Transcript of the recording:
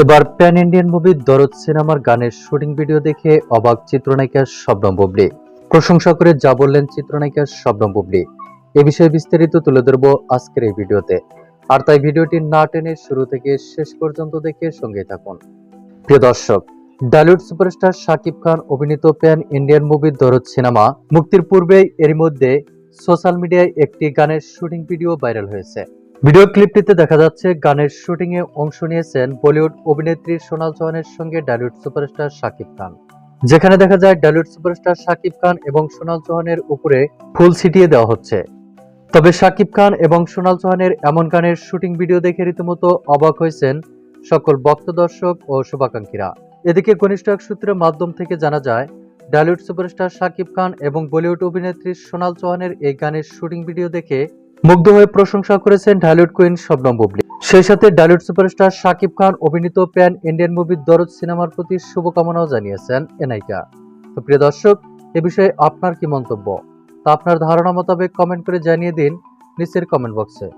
এবার pan Indian movie দরদ সিনেমার গানের শুটিং ভিডিও দেখে অবাক চিত্রনায়িকা শবনম বুবলি। প্রশংসা করে যা বললেন চিত্রনায়িকা শবনম বুবলি। এ বিষয়ে বিস্তারিত তুলে ধরবো আজকের এই ভিডিওতে। আর তাই ভিডিওটি না টেনে শুরু থেকে শেষ পর্যন্ত দেখে সঙ্গে থাকুন। প্রিয় দর্শক ডালিউড সুপারস্টার শাকিব খান অভিনীত pan Indian movie Dorod cinema মুক্তির পূর্বেই এর মধ্যে সোশ্যাল মিডিয়ায় একটি গানের শুটিং ভিডিও ভাইরাল হয়েছে। ভিডিও ক্লিপটিতে দেখা যাচ্ছে, গানের শুটিং এ অংশ নিয়েছেন বলিউড অভিনেত্রী সোনাল চৌহানের সঙ্গে ডালিউড সুপারস্টার শাকিব খান। যেখানে দেখা যায়, ডালিউড সুপারস্টার শাকিব খান এবং সোনাল চৌহানের উপরে ফুল ছিটিয়ে দেওয়া হচ্ছে। তবে শাকিব খান এবং সোনাল চৌহানের এমন গানের শুটিং ভিডিও দেখে রীতিমতো অবাক হয়েছেন সকল ভক্ত দর্শক ও শুভাকাঙ্ক্ষীরা। এদিকে ঘনিষ্ঠ এক সূত্রের মাধ্যম থেকে জানা যায়, ডালিউড সুপারস্টার শাকিব খান এবং বলিউড অভিনেত্রী সোনাল চৌহানের এই গানের শুটিং ভিডিও দেখে মুগ্ধ হয়ে প্রশংসা করেছেন ঢালিউড কুইন শবনম বুবলি। সেই সাথে ডালিউড সুপারস্টার শাকিব খান অভিনীত প্যান ইন্ডিয়ান মুভির দরদ সিনেমার প্রতি শুভকামনাও জানিয়েছেন এনাইকা তো প্রিয় দর্শক, এ বিষয়ে আপনার কি মন্তব্য? তা আপনার ধারণা মোতাবেক কমেন্ট করে জানিয়ে দিন নিচের কমেন্ট বক্সে